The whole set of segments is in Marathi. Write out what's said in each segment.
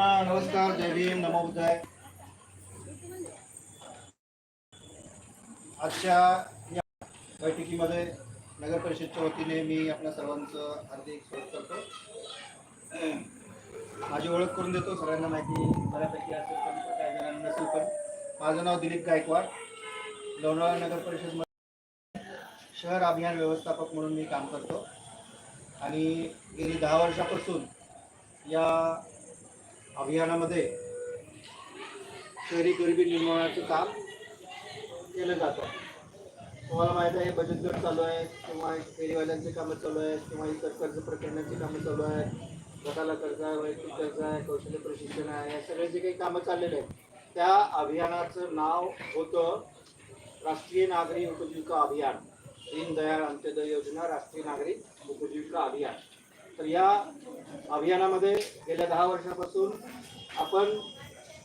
सर्वांना नमस्कार जय भीम नमो बुद्धाय आजच्या या बैठकीमध्ये नगर परिषदच्या वतीने मी आपल्या सर्वांचं हार्दिक स्वागत करतो. माझी ओळख करून देतो सगळ्यांना माहिती बऱ्यापैकी असेल पण काही जणांना नसेल पण. माझं नाव दिलीप गायकवाड. लोणावळा नगर परिषदमध्ये शहर अभियान व्यवस्थापक म्हणून मी काम करतो. आणि गेली दहा वर्षापासून या अभियानामध्ये शहरी गरिबी निर्मूलनाचं काम केलं जातं. तुम्हाला माहीत आहे बचत गट चालू आहे किंवा फेरीवाल्यांची कामं चालू आहेत किंवा इतर कर्ज प्रकरणाची कामं चालू आहेत गटाला कर्ज आहे वैयक्तिक कर्ज आहे कौशल्य प्रशिक्षण आहे या सगळे जे काही कामं चाललेले आहेत त्या अभियानाचं नाव होतं राष्ट्रीय नागरी उपजीविका अभियान. दीनदयाळ अंत्योदय योजना राष्ट्रीय नागरी उपजीविका अभियान. तर या अभियानामध्ये गेल्या दहा वर्षापासून आपण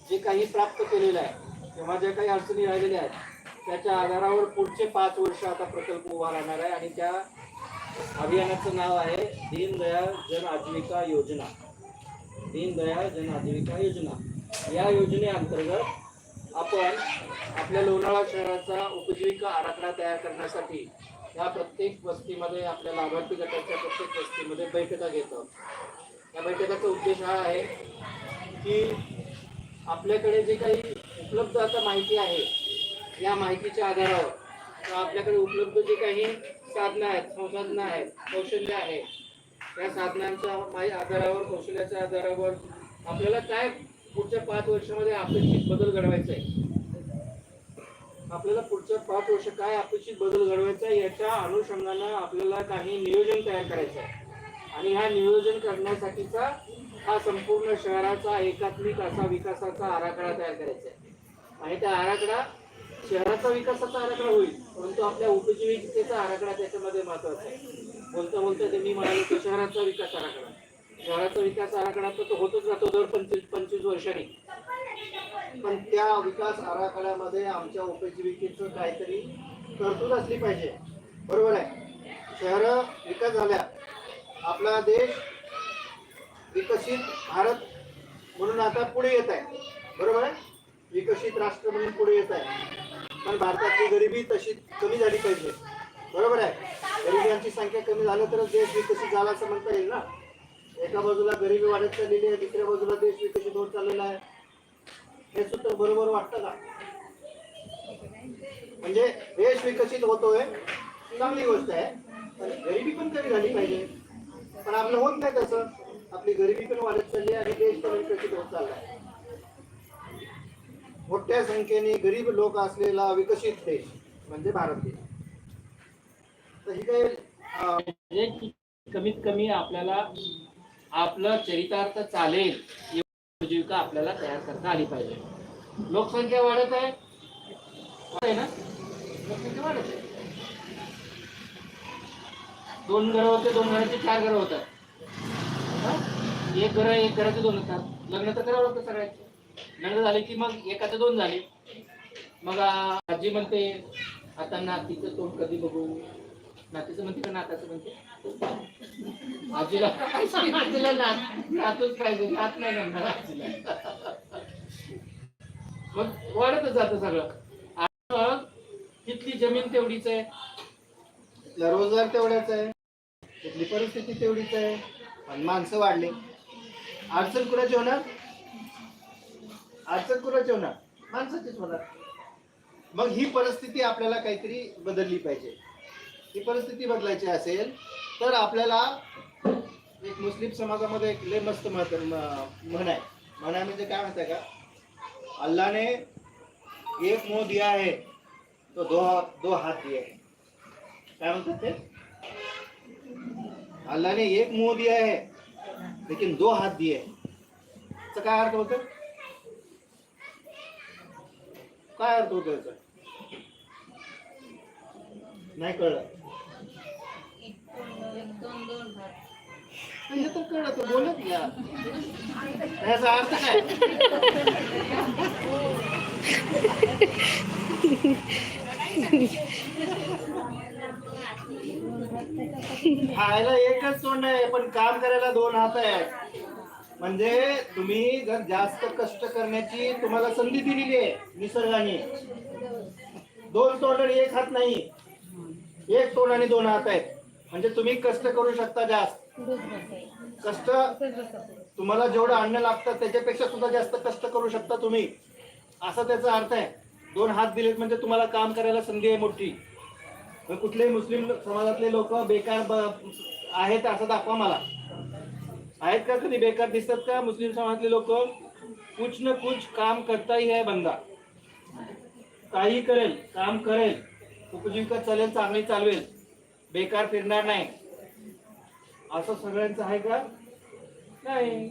जे काही प्राप्त केलेलं आहे किंवा ज्या काही अडचणी राहिलेल्या आहेत त्याच्या आधारावर पुढचे पाच वर्ष आता प्रकल्प उभा राहणार आहे आणि त्या अभियानाचं नाव आहे दीनदयाळ जन आजीविका योजना. दीनदयाळ जन आजीविका योजना. या योजनेअंतर्गत आपण आपल्या लोणावळा शहराचा उपजीविका आराखडा तयार करण्यासाठी ह्या प्रत्येक वस्तीमध्ये आपल्या लाभार्थी गटाच्या प्रत्येक वस्तीमध्ये बैठका घेतो या बैठकाचा उद्देश हा आहे की आपल्याकडे जे काही उपलब्ध आता माहिती आहे या माहितीच्या आधारावर किंवा आपल्याकडे उपलब्ध जे काही साधनं आहेत संसाधनं आहेत कौशल्य आहे या साधनांच्या माहि आधारावर कौशल्याच्या आधारावर आपल्याला काय पुढच्या पाच वर्षामध्ये अपेक्षित बदल घडवायचा आहे? आपल्याला पुढच्या पाच वर्ष काय अपेक्षित बदल घडवायचा आहे याच्या अनुषंगानं आपल्याला काही नियोजन तयार करायचं आहे. आणि ह्या नियोजन करण्यासाठीचा हा संपूर्ण शहराचा एकात्मिक असा विकासाचा आराखडा तयार करायचा आहे. आणि त्या आराखडा शहराचा विकासाचा आराखडा होईल परंतु आपल्या उपजीविकेचा आराखडा त्याच्यामध्ये महत्त्वाचा आहे. बोलता बोलता त्यांनी म्हणाले की शहराचा विकास आराखडा. शहराचा विकास आराखडा तर तो होतच जातो दर पंचवीस पंचवीस वर्षांनी. पण त्या विकास आराखड्यामध्ये आमच्या उपजीविकेचं काहीतरी तरतूद असली पाहिजे. बरोबर आहे? शहर विकास झाल्या. आपला देश विकसित भारत म्हणून आता पुढे येत आहे. बरोबर आहे? विकसित राष्ट्र म्हणून पुढे येत आहे. पण भारतातली गरिबी तशी कमी झाली पाहिजे. बरोबर आहे? गरिबांची संख्या कमी झालं तरच देश विकसित झाला असं म्हणता येईल ना? एका बाजूला गरिबी वाढत चाललेली आहे दुसऱ्या बाजूला देश विकसित होत चाललेला आहे. हे सूत्र बरोबर वाटतं का? म्हणजे देश विकसित होतोय चांगली गोष्ट आहे. पण गरिबी पण कमी झाली पाहिजे. पण आपलं होत नाही तसं. आपली गरिबी पण वाढत चालली आणि देश पण विकसित होत चाललाय मोठ्या संख्येने गरीब लोक असलेला विकसित देश म्हणजे भारत देश. तर ही काही म्हणजे कमीत कमी आपल्याला आपलं चरितार्थ चालेल. उपजीविका आपल्याला तयार करता आली पाहिजे. लोकसंख्या वाढत आहे. ना? लोकसंख्या वाढत आहे. दोन घर होते दोन घराचे चार घरं होतात. एक घर एक घराचे दोन होतात. लग्न तर करावं लागतं सगळ्यांचे. लग्न झाले की मग एकाचे दोन झाले. मग आजी म्हणते आता नातीचं तोंड कधी बघू? नातीचं म्हणते का नाताचं म्हणते? आजीला आजीला नातूच पाहिजे नात नाही आजीला. मग वाढतच जातं सगळं. आणि मग तिथली जमीन तेवढीच आहे. तिथला रोजगार तेवढाच आहे. तिथली परिस्थिती तेवढीच आहे. पण माणसं वाढली. अडचण कुणाची होणार? अडचण कुणाची होणार? माणसाचीच होणार. मग ही परिस्थिती आपल्याला काहीतरी बदलली पाहिजे. ही परिस्थिती बदलायची असेल तर आपल्याला एक मुस्लिम समाजामध्ये एक लय मस्त मत म्हण आहे. म्हणा म्हणजे काय म्हणताय का? अल्लाने एक मोह दिया आहे तो दो दो हात दिया हैं. काय म्हणतात ते? अल्लाने एक मोह दिया है लेकिन दो हात दिए आहे काय अर्थ होतो काय अर्थ होतो याचा? नाही कळलं. म्हणजे तर बोलत घ्या याचा अर्थ काय? खायला एकच तोंड आहे पण काम करायला दोन हात आहेत. म्हणजे तुम्ही जर जास्त कष्ट करण्याची तुम्हाला संधी दिलेली आहे निसर्गाने. दोन तोंड आणि एक हात नाही. एक तोंड आणि दोन हात आहेत. म्हणजे तुम्ही कष्ट करू शकता जास्त. कष्ट तुम्हाला जेवढं अन्न लागतं त्याच्यापेक्षा सुद्धा जास्त कष्ट करू शकता तुम्ही. असा त्याचा अर्थ आहे. दोन हात दिलेत म्हणजे तुम्हाला काम करायला संधी आहे मोठी. कुठलेही मुस्लिम समाजातले लोक बेकार आहेत असं दाखवा मला. आहेत का कधी? बेकार दिसतात का? मुस्लिम समाजातले लोक? कुछ न कुछ काम करता ही आहे बंदा. काही करेल काम करेल. उपजीविका चालेल चांगली चालवेल. बेकार फिरणार नाही. असं सगळ्यांचं आहे का? नाही.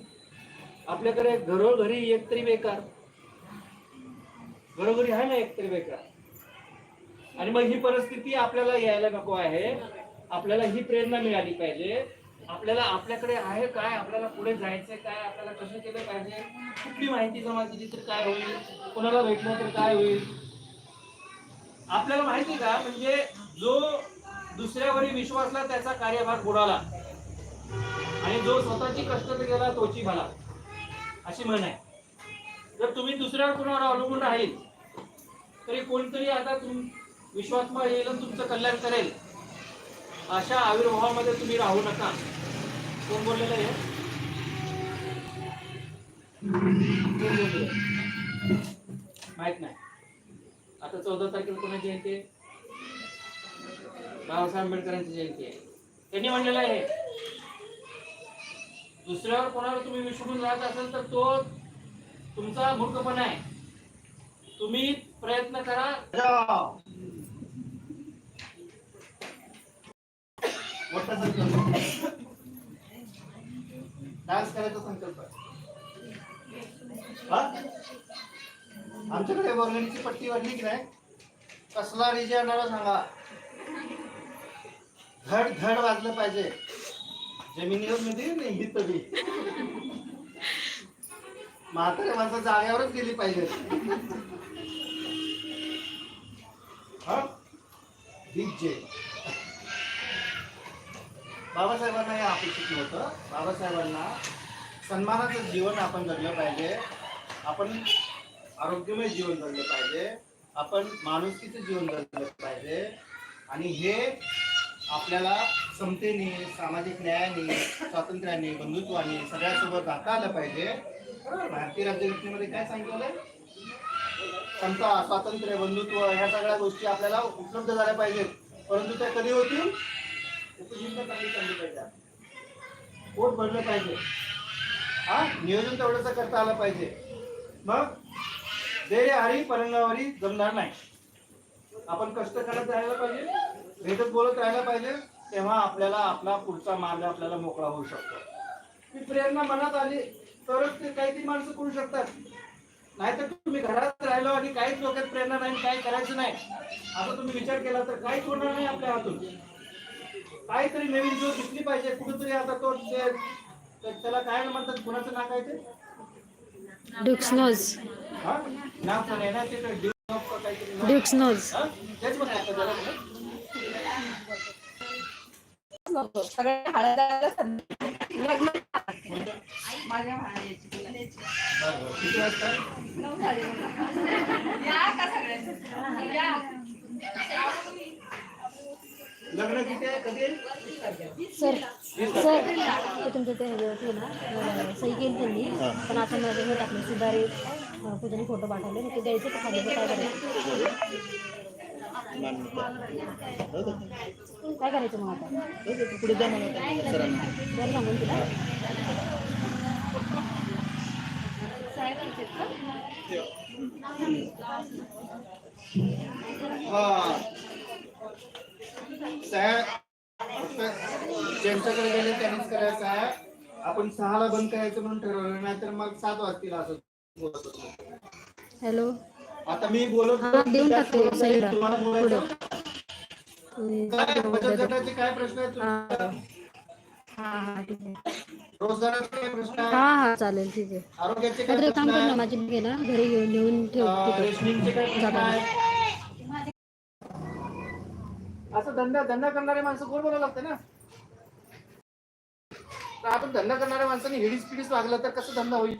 आपल्याकडे घरोघरी एक तरी बेकार. घरोघरी आहे ना एक तरी बेकार. आणि मग ही परिस्थिती आपल्याला यायला नको आहे. आपल्याला ही प्रेरणा मिळाली पाहिजे. आपल्याला आपल्याकडे आहे काय? आपल्याला पुढे जायचंय काय? आपल्याला कसं केलं पाहिजे? कुठली माहिती जमा केली तर काय होईल? कोणाला भेटलं तर काय होईल? आपल्याला माहिती का? म्हणजे जो दुसऱ्यावरील विश्वासला त्याचा कार्यभार बुडाला. आणि जो स्वतःची कष्ट केला तोची भला अशी म्हण आहे. जर तुम्ही दुसऱ्यावर कुणावर अवलंबून राहील तरी कोणतरी आता तुम विश्वात्मा येईल तुमचं कल्याण करेल. अशा आविर्भावामध्ये तुम्ही राहू नका. कोण बोललेलं आहे? कोण बोललेलं आहे? माहीत नाही. आता चौदा तारखेला कोणाची जयंती आहे बाबासाहेब आंबेडकरांची जयंती आहे. त्यांनी म्हणलेलं आहे दुसऱ्यावर कोणावर तुम्ही विसरून राहत असाल तर तो तुमचा मूर्खपणा आहे. तुम्ही प्रयत्न करा. मोठा संकल्प. डान्स करायचा संकल्प आहे. आमच्याकडे वर्गणीची पट्टी वाढली की नाही? कसला रिजन आला सांगा. धड धड वाजलं पाहिजे. जमिनीवर मध्ये नाही हित बी माणसं जाळ्यावरच गेली पाहिजे हा? डीजे बाबासाहेबांना हे अपेक्षित नव्हतं बाबासाहेबांना सन्मानाचं जीवन आपण जगलं पाहिजे. आपण आरोग्यमय जीवन जगलं पाहिजे. आपण माणुसकीचं जीवन जगलं पाहिजे. आणि हे आपल्याला समतेने सामाजिक न्यायाने स्वातंत्र्याने बंधुत्वाने सगळ्यासोबत राहता आलं पाहिजे. भारतीय राज्यघटनेमध्ये काय सांगितलं समता स्वातंत्र्य बंधुत्व ह्या सगळ्या गोष्टी आपल्याला उपलब्ध झाल्या पाहिजेत. परंतु त्या कधी होतील? उपजीविका चांगली पाहिजे पोट भरलं पाहिजे. हा? नियोजन तेवढंच करता आलं पाहिजे. मग? दे रे हरी जमणार नाही. आपण कष्ट करत राहायला पाहिजे. भेटत बोलत राहायला पाहिजे तेव्हा आपल्याला आपला पुढचा मार्ग आपल्याला मोकळा होऊ शकतो. ती प्रेरणा मनात आली तरच ते काहीतरी माणसं करू शकतात. नाहीतर तुम्ही घरात राहिलो आणि काहीच डोक्यात प्रेरणा नाही काय करायचं नाही. असं तुम्ही विचार केला तर काहीच होणार नाही आपल्या हातून. काहीतरी नवीन जो दिसली पाहिजे कुठेतरी आता तो ते- ते- त्याला काय म्हणतात कुणाचं नाव काय ते? नाव पण आहे ना ते तर ड्यूक ऑफ काहीतरी नाव. ड्युक्स नोज हा? तेच म्हणतात त्याला. कोणी? सगळ्या हळदाला लग्न माझ्या लग्न किती कधी सर सर ते तुमचं ते ना सही केली त्यांनी पण आता मला हे टाकलं सुधारित पूजाने फोटो पाठवले ते द्यायचे का खाली काय करायचं काय करायचं मग आता? पुढे जा मला जर सांगून तुला हा. साहेब फक्त ज्यांच्याकडे गेले त्यांनीच करायचं आहे. आपण सहाला बंद करायचं म्हणून ठरवलं नाहीतर मग सात वाजतील असं. हॅलो? आता मी बोलत देऊन टाकते. साईडला. पुढे. काय बचत गटाचे काय प्रश्न आहेत हा? हा हा ठीक आहे. हा हा चालेल ठीक काम कर ना माझी घरी घेऊन. आहेत? असं धंदा धंदा करणारे माणसं कोण बोलावं लागतं ना? आपण धंदा करणाऱ्या माणसांनी हिडीस पिडीस वागलं तर कसं धंदा होईल?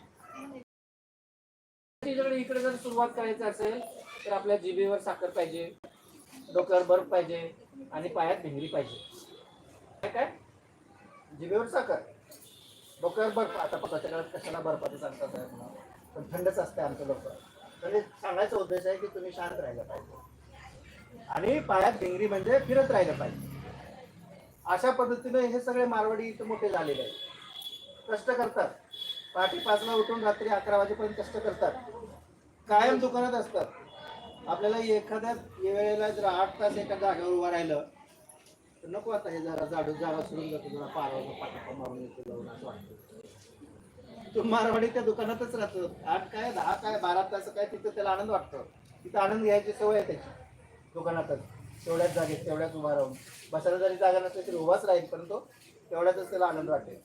इकडे इकडे जर सुरुवात करायची असेल तर आपल्या जिभेवर साखर पाहिजे डोक्यावर बर्फ पाहिजे आणि पायात भिंगरी पाहिजे. काय? जिभेवर साखर. डोक्यावर बर्फ. आता पावसाच्या काळात कशाला बर्फाचं सांगतात पण थंडच असते आमचं लोक. म्हणजे सांगायचा उद्देश आहे की तुम्ही शांत राहिलं पाहिजे. आणि पायात भिंगरी म्हणजे फिरत राहिलं पाहिजे. अशा पद्धतीने हे सगळे मारवाडी इथं मोठे झालेले आहेत. कष्ट करतात. पहाटे पाचला उठून रात्री अकरा वाजेपर्यंत कष्ट करतात. कायम दुकानात असतात. आपल्याला एखाद्या वेळेला जर आठ तास एका जागेवर उभं राहिलं तर नको आता हे जरा जाडू जागा सोडून जातो जरा पारावर पाठा मारून येतो जाऊन असं वाटतं. तो मारवाडी त्या दुकानातच राहतो. आठ काय दहा काय बारा तास काय तिथं त्याला आनंद वाटतो. तिथं आनंद घ्यायची सवय आहे त्याची. दुकानातच. तेवढ्याच जागेत तेवढ्याच उभा राहून. बसायला जरी जागा नसली तरी उभाच राहील परंतु तेवढ्यातच त्याला आनंद वाटेल.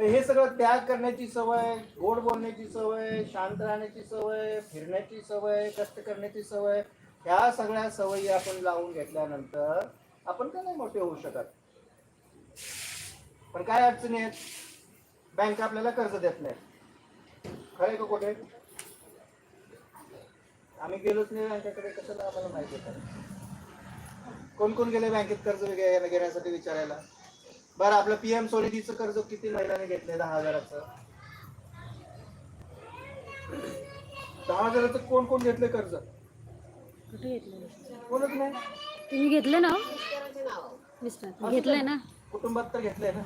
हे सगळं त्याग करण्याची सवय गोड बोलण्याची सवय शांत राहण्याची सवय फिरण्याची सवय कष्ट करण्याची सवय ह्या सगळ्या सवयी आपण लावून घेतल्यानंतर आपण का नाही मोठे होऊ शकत? पण काय अडचणी आहेत? बँक आपल्याला कर्ज देत नाही. खरं का कुठे आम्ही गेलोच नाही बँकेकडे कशाला आम्हाला माहिती होतं कोण कोण गेले बँकेत कर्ज घेण्यासाठी विचारायला? बरं आपलं पीएम सोनिधीचं कर्ज किती महिन्याने घेतलंय? दहा हजाराचं. दहा हजाराचं कोण कोण घेतलंय कर्ज? कुठे घेतलं कोणच नाही. तुम्ही घेतले ना मिस्टर घेतलंय ना? कुटुंबात तर घेतलंय ना.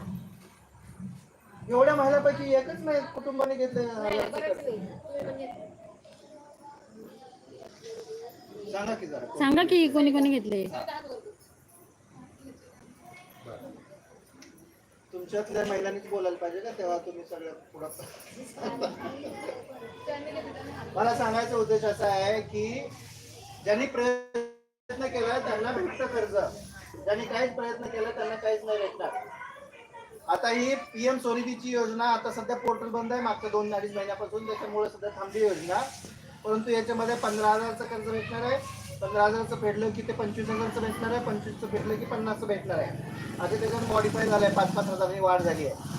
एवढ्या महिन्यापैकी एकच नाही कुटुंबाने घेतलंय हजाराचं कर्ज. सांगा की जरा? सांगा की कोणी कोणी घेतले तुमच्यातल्या महिलांनीच बोलायला पाहिजे का तेव्हा तुम्ही सगळं पुढं मला सांगायचा उद्देश असा आहे की ज्यांनी प्रयत्न केला त्यांना भेटतं कर्ज. ज्यांनी काहीच प्रयत्न केला त्यांना काहीच नाही भेटणार. आता ही पीएम स्वनिधीची योजना आता सध्या पोर्टल बंद आहे मागच्या दोन अडीच महिन्यापासून त्याच्यामुळे सध्या थांबली योजना. परंतु याच्यामध्ये पंधरा हजारचं कर्ज भेटणार आहे. पंधरा हजारचं फेडलं की ते पंचवीस हजारचं भेटणार आहे पंचवीसचं फेडलं की पन्नासचं भेटणार आहे. आता त्याच्यात मॉडीफाय झालंय पाच पाच हजारांनी वाढ झाली आहे.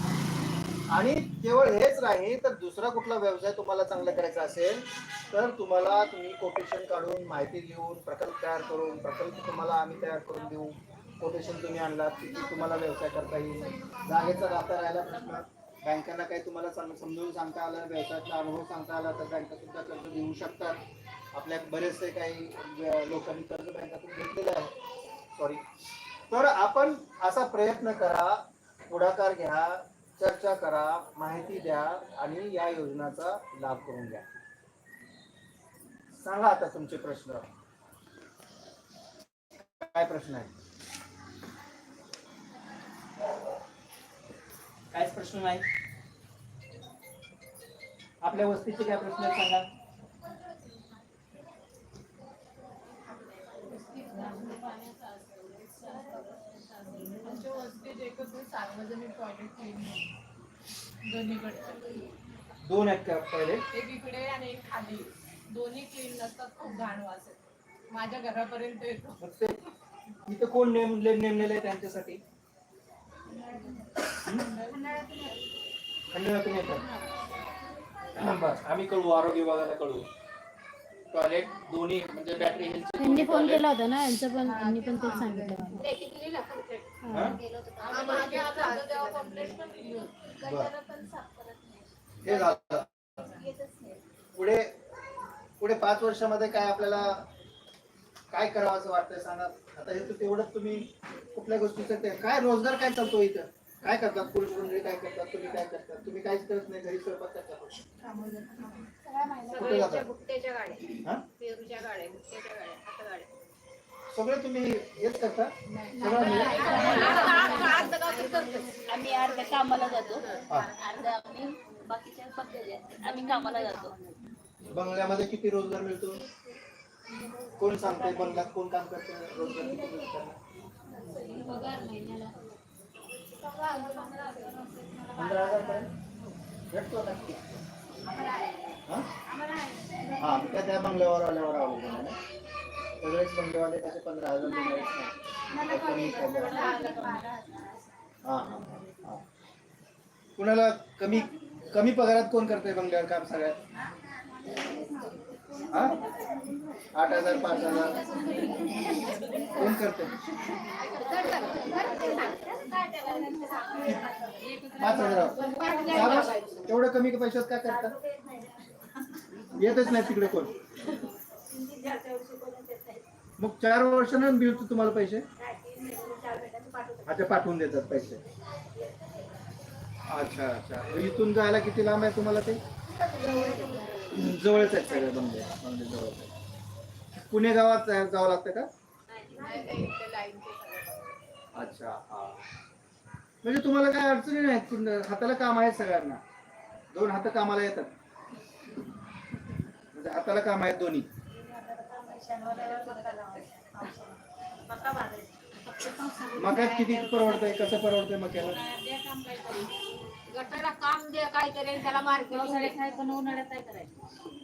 आणि केवळ हेच नाही तर दुसरा कुठला व्यवसाय तुम्हाला चांगला करायचा असेल तर तुम्हाला तुम्ही कोटेशन काढून माहिती घेऊन प्रकल्प तयार करून प्रकल्प तुम्हाला आम्ही तयार करून देऊ. कोटेशन तुम्ही आणलात किती तुम्हाला व्यवसाय करता येईल. जागेचा राहता राहिला प्रश्न. बँकांना काही तुम्हाला समजून सांगता आलं व्यवसायाचा अनुभव सांगता आला तर बँका सुद्धा कर्ज देऊ शकतात. आपल्या बरेचसे काही लोकांनी कर्ज बँकातून घेतलेलं आहे. सॉरी तर आपण असा प्रयत्न करा पुढाकार घ्या चर्चा करा माहिती द्या आणि या योजनाचा लाभ करून घ्या. सांगा आता तुमचे प्रश्न. काय प्रश्न आहे? काहीच प्रश्न नाही. आपल्या वस्तीचे काय प्रश्न आहेत सांगा आमच्या वस्तीत एकत्र सार्वजनिक टॉयलेट दोन्हीकडे दोन आहेत का पहिले? एक इकडे आणि एक खाली. दोन्ही क्लीन नसतात खूप घाण वास येतो माझ्या घरापर्यंत येतो. मग ते इथं कोण नेमले नेमलेले आहे त्यांच्यासाठी? खंडण्यातून येतात. बस आम्ही कळू आरोग्य विभागाला कळू. टॉयलेट दोन्ही म्हणजे बॅटरी त्यांनी फोन केला होता ना यांचं पण त्यांनी पण तेच सांगितलं. पुढे पुढे पाच वर्षामध्ये काय आपल्याला काय करावं असं वाटतंय सांगा. आता हे तर तेवढंच तुम्ही कुठल्या गोष्टीचं ते काय रोजगार काय चालतो इथं? काय करतात? पुरुष मंडळी काय करतात? तुम्ही काय करतात? तुम्ही काहीच करत नाही घरी स्वयंपाक करता कुठे गाड्या हा? पेरूच्या गाड्या गाड्या हातगाड्या सगळे तुम्ही हेच करता? सगळं मिळून? आम्ही अर्ध्या कामाला जातो. हा. अर्ध्या आम्ही बाकीच्या पद्धती आम्ही कामाला जातो. बंगल्यामध्ये किती रोजगार मिळतो? कोण सांगतंय? बंगल्यात कोण काम करतं रोजगार किती मिळतो? त्यांना? पंधरा हजार भेटतो नक्की हा? त्या त्या बंगल्यावर आल्यावर अवलंबून आहे ना. सगळेच बंगलेवाले त्याचे पंधरा हजार देणारच नाही. कमी कुणाला कमी कमी पगारात कोण करतंय बंगल्यावर काम सगळ्यात हां आठ हजार पाच हजार कोण करते पाच हजार. एवढं कमी पैशात काय करता? येतच नाही तिकडे कोण? मग चार वर्षानं मिळतो तुम्हाला पैसे? अच्छा पाठवून देतात पैसे. अच्छा अच्छा. इथून जायला किती लांब आहे तुम्हाला ते? जवळच आहेत सगळ्या बंगले. बंगले जवळच पुणे गावात जावं लागतं का? अच्छा हा. म्हणजे तुम्हाला काय अडचणी नाहीत तुम- हाताला काम आहे सगळ्यांना. दोन हात कामाला येतात. म्हणजे हाताला काम आहेत दोन्ही. मकात किती परवडतंय कसं परवडतंय मक्याला? गटाला काम द्या काय करेल त्याला मार्केट काय पण उन्हाळ्यात काय करायचं.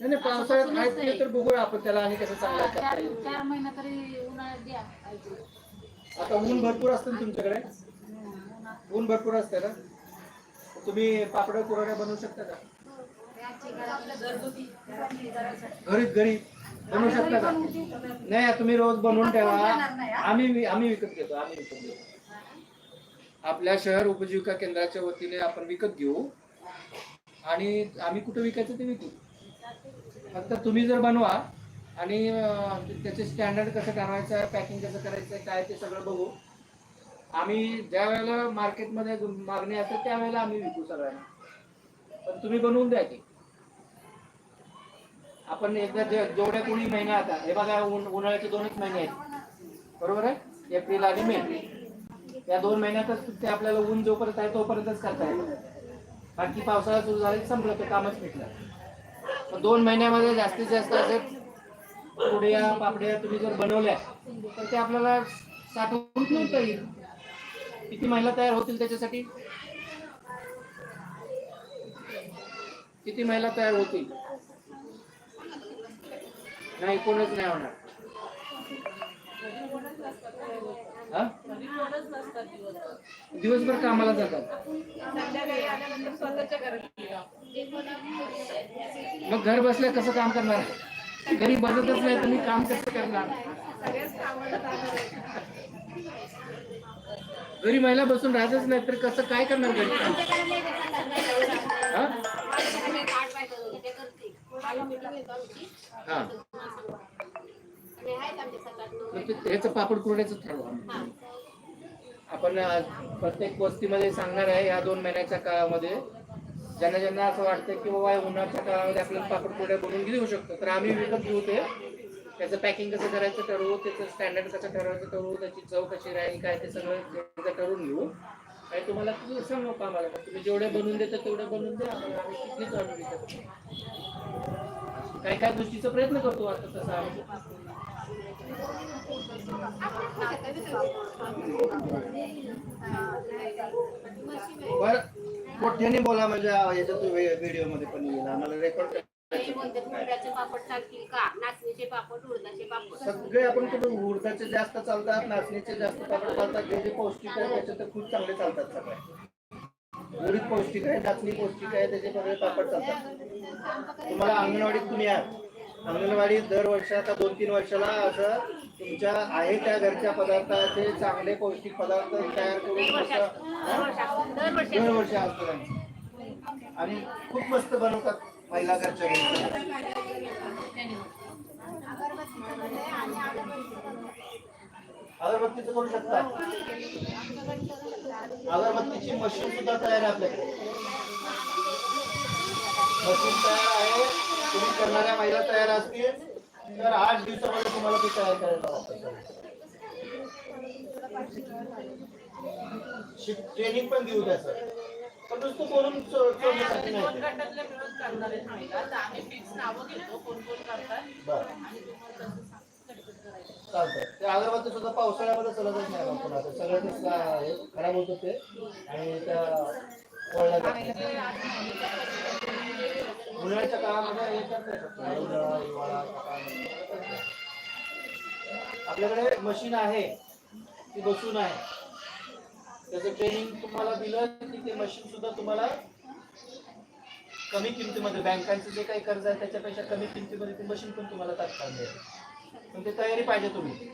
नाही नाही, पावसाळ्यात आहेत ते तर बघूया आपण त्याला आणि कसं चांगलं करता येईल. चार महिना तरी उन्हाळ्यात द्या आता ऊन भरपूर असतं ना तुमच्याकडे? ऊन भरपूर असतं ना तुम्ही पापड कुरड्या बनवू शकता का? घरी घरी. बनवू शकता का? नाही तुम्ही रोज बनवून ठेवा. आम्ही आम्ही विकत घेतो आम्ही विकत घेतो. आपल्या शहर उपजीविका केंद्राच्या वतीने आपण विकत घेऊ. आणि आम्ही कुठं विकायचं ते विकू. फक्त तुम्ही जर बनवा आणि त्याचे स्टँडर्ड कसं करायचं आहे पॅकिंग कसं करायचं आहे काय ते सगळं बघू. आम्ही ज्या वेळेला मार्केटमध्ये मागणी असते त्यावेळेला आम्ही विकू सगळ्यांना. पण तुम्ही बनवून द्या की आपण एकदा जे- जेवढ्या कोणी महिना आता हे बघा उन्हाळ्याचे दोनच महिने आहेत. बरोबर आहे? एप्रिल आणि मे. या दोन महिन्यातच ते आपल्याला ऊन जोपर्यंत आहे तोपर्यंतच करता येईल बाकी पावसाळा सुरू झाला संपलं ते कामच मिटलं. दोन महिन्यामध्ये जास्तीत जास्त असे पुड्या पापड्या तुम्ही जर बनवल्या तर ते आपल्याला साठवून ठेवता येईल. किती महिला तयार होतील त्याच्यासाठी? किती महिला तयार होतील? नाही कोणच नाही होणार. दिवसभर कामाला जातात. मग घर बसल्या कसं काम करणार? घरी बसतच नाही तुम्ही काम कसं करणार घरी महिला बसून राहतच नाही तर कसं काय करणार घरी काम? हा? पापड कुरड्याचं ठरवा आपण प्रत्येक वस्तीमध्ये सांगणार आहे या दोन महिन्याच्या काळामध्ये ज्यांना ज्यांना असं वाटतं की बाबा या उन्हाच्या काळामध्ये आपल्याला पापड कुरड्या बनवून घेऊ शकतो. तर आम्ही विकत घेऊ ते. त्याचं पॅकिंग कसं करायचं ठरवू त्याचं स्टँडर्ड कसं ठरवायचं ठरवू त्याची चव कशी राहील काय ते सगळं ठरवून घेऊ. आणि तुम्हाला तुम्ही सांगू का आम्हाला. तुम्ही जेवढे बनवून देता तेवढे बनवून द्या. आम्हाला आम्ही तिथलीच आणून देतो काय काय गोष्टीचा प्रयत्न करतो आता तसा आम्ही. बर. मोठ्याने बोला म्हणजे याच्यात व्हिडिओमध्ये पण येईल. आम्हाला रेकॉर्ड पापड चालतील का? नाचणीचे पापड उडदाचे पापड. सगळे आपण कुठे उडदाचे जास्त चालतात नाचणीचे जास्त पापड चालतात जे जे पौष्टिक आहे त्याचे तर खूप चांगले चालतात सगळे. उडीद पौष्टिक आहे नाचणी पौष्टिक आहे त्याचे सगळे पापड चालतात. तुम्हाला अंगणवाडीत तुम्ही आहात अंगणवाडीत दर वर्षा आता दोन तीन वर्षाला असं तुमच्या आहे त्या घरच्या पदार्थाचे चांगले पौष्टिक पदार्थ तयार करून दरवर्षी असतं. आणि खूप मस्त बनवतात महिला घरच्या घरी. अगरबत्तीचं करू शकता. अगरबत्तीची मशीन सुद्धा तयार आहे आपल्याकडे. मशीन तयार आहे. तुम्ही करणाऱ्या महिला तयार असतील. तर आठ दिवसामध्ये तुम्हाला ते तयार करायला. शिक- ट्रेनिंग पण देऊ द्या सर पण नुसतं बोलून चो- सोडण्यासाठी दोन नाही गटातले मिळून करणार आहेत महिला. तर आम्ही फिक्स नावं घेतो कोण कोण करतात. बरं. आणि तुम्हाला तसं सांग- खटखट करायचं. चालतंय. ते अगरबत्ती सुद्धा पावसाळ्यामध्ये चलतच नाही आपण आता. सगळं ते सा- हे खराब होतं ते. आणि त्या वळल्या. उन्हाळ्याच्या काळामध्ये येतात उन्हाळा, आपल्याकडे मशीन आहे. ती बसून आहे. त्याचं ट्रेनिंग तुम्हाला दिलं की ते मशीन सुद्धा तुम्हाला कमी किमतीमध्ये बँकांचे जे काही कर्ज आहे त्याच्यापेक्षा कमी किमतीमध्ये ते मशीन पण तुम्हाला तात्काळ मिळेल. पण ते तयारी पाहिजे तुम्ही.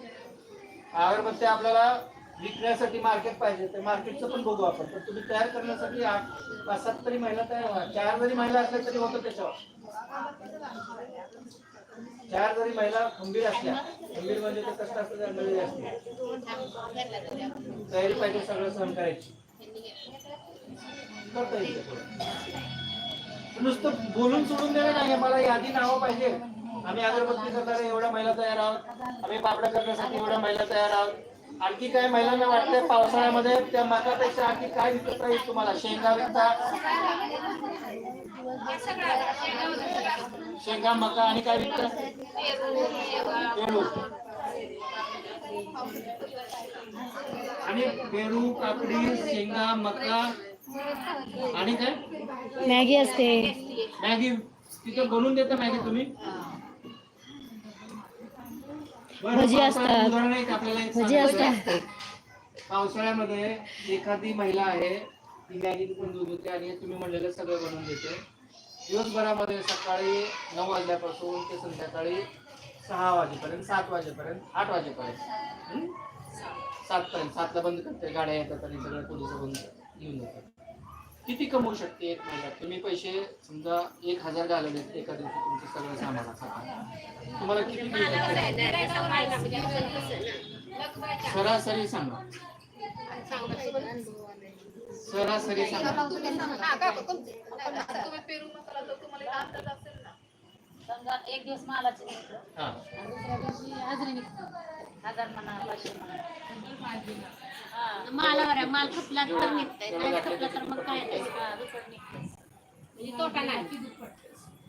अगरबत्ती आपल्याला विकण्यासाठी मार्केट पाहिजे ते मार्केटचं पण बघू आपण. पण तुम्ही तयार करण्यासाठी आठ पाच सात तरी महिला तयार व्हा. चार जरी महिला असल्या तरी होतं त्याच्यावर. चार जरी महिला खंबीर असल्या खंबीर म्हणजे ते कष्ट असतं असते. तयारी पाहिजे सगळं सहन करायची. करता येईल नुसतं बोलून सोडून देणं नाही मला यादी नावं पाहिजे. आम्ही अगरबत्ती करणारे एवढ्या महिला तयार आहोत. आम्ही पापड्या करण्यासाठी एवढ्या महिला तयार आहोत. आणखी काय महिलांना वाटतंय पावसाळ्यामध्ये त्या मकापेक्षा आणखी काय विकता येईल तुम्हाला? शेंगा विकता शेंगा मका आणि काय विकता? पेरू आणि पेरू काकडी शेंगा मका आणि काय? मॅगी असते. मॅगी. तिथे बनवून देता मॅगी तुम्ही? भजी असतात. भजी. असतात पावसाळ्यामध्ये एखादी महिला आहे ती मॅगी पण दूध होते आणि तुम्ही म्हणलेलं सगळं बनवून देते दिवसभरामध्ये सकाळी नऊ वाजल्यापासून ते संध्याकाळी सहा वाजेपर्यंत सात वाजेपर्यंत आठ वाजेपर्यंत हं? सात पर्यंत सातला बंद करते गाड्या येतात आणि सगळं पोलीस बंद येऊन जातात किती कमवू शकते एक महिला? तुम्ही पैसे समजा एक हजार घालवले एका दिवशी तुमचं सगळं सामानासाठी तुम्हाला किती सरासरी सांगा. सरासरी सांगा. एक अंदाज असेल ना समजा एक दिवस मालाचे हा. दुसऱ्या दिवशी हजरी म्हणा पाचशे म्हणा. मालावर आहे. माल खपला तर निघतंय नाही खपला तर मग काय नाही हा, दुप्पट निघतं. म्हणजे तोटा नाही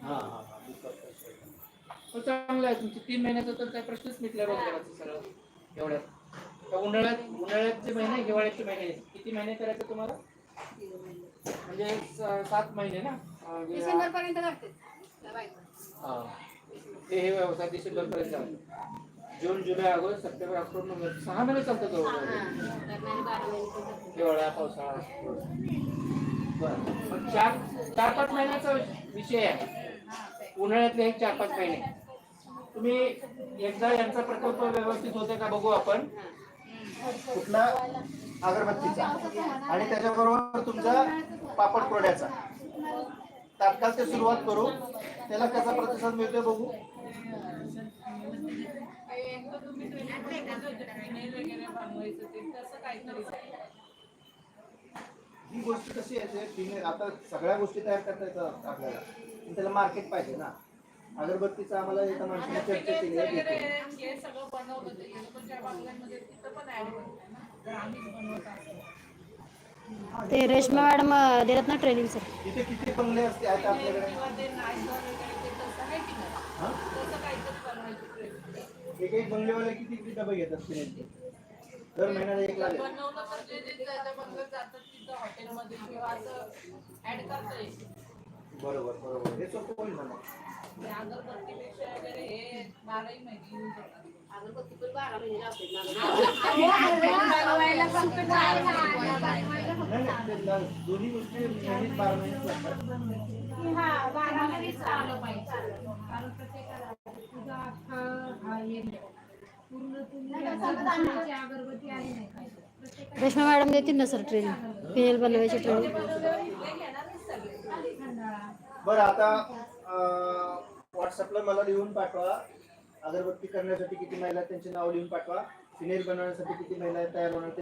हा हा हा चांगलं आहे तुमची तीन महिन्याचा तर काय प्रश्नच मिटला रोजगाराचा सगळं एवढ्यात उन्हाळ्यात उन्हाळ्याचे महिने हिवाळ्याचे महिने किती महिने करायचे तुम्हाला म्हणजे स- सात महिने ना अं, जे- डिसेंबर पर्यंत करते हा. ते हे व्यवसाय डिसेंबर पर्यंत. जून जुलै ऑगस्ट सप्टेंबर ऑक्टोबर नोव्हेंबर सहा महिने बारा महिने हिवाळा पावसाळा. बरं. मग चार चार पाच महिन्याचा विषय आहे. उन्हाळ्यातले एक चार पाच महिने. तुम्ही एकदा यांचा प्रकल्प व्यवस्थित होते का बघू आपण? कुठला? अगरबत्तीचा. आणि त्याच्याबरोबर तुमचा पापड कुरड्याचा. तात्काळ ते सुरुवात करू. त्याला कसा प्रतिसाद मिळतोय बघू. तुम्ही ही गोष्ट कशी आहे आता सगळ्या गोष्टी तयार करता येतात आपल्याला. पण त्याला मार्केट पाहिजे ना. अगरबत्तीचं आम्हाला एका माणसाने चर्चा केली. हे सगळं बनवलं ते पण त्या बांगल्यांमध्ये तिथं पण ऍड करताय ना. जर आम्हीच बनवत असतो. ते रेशमा मॅडम देतात ना ट्रेनिंग सर तिथे किती बंगले असते आहेत आपल्याकडे? किंवा ते नायसर वगैरे ते तसं आहे की नाही? एक एक बंगलेवाले किती किती डबे घेतात सिमेंटचे दर महिन्याला एक लागेल बनवलं तर जे जे त्याच्या बंगल्यात जातात तिथं हॉटेलमध्ये किंवा असं ऍड करता येईल बरोबर बरोबर. हे सोपं होईल ना अगरबत्तीपेक्षा वगैरे हे बाराही महिने use होतात अगरबत्ती पण बारा महिने लावते नाही नाही ते ला- दोन्ही गोष्टी बारा महिन्यात लागतात. पाहिजे कारण प्रत्येकाला हा एरिया पूर्ण तुम्ही अगरबत्ती आली नाही पाहिजे रेश्मा मॅडम देतील ना सर ट्रेनिंग पेल बनवायची ट्रेनिंग बरं आता व्हॉट्सअपला मला लिहून पाठवा. अगरबत्ती करण्यासाठी किती महिला आहेत त्यांचे नाव लिहून पाठवा. फिनेल बनवण्यासाठी किती महिला तयार होणार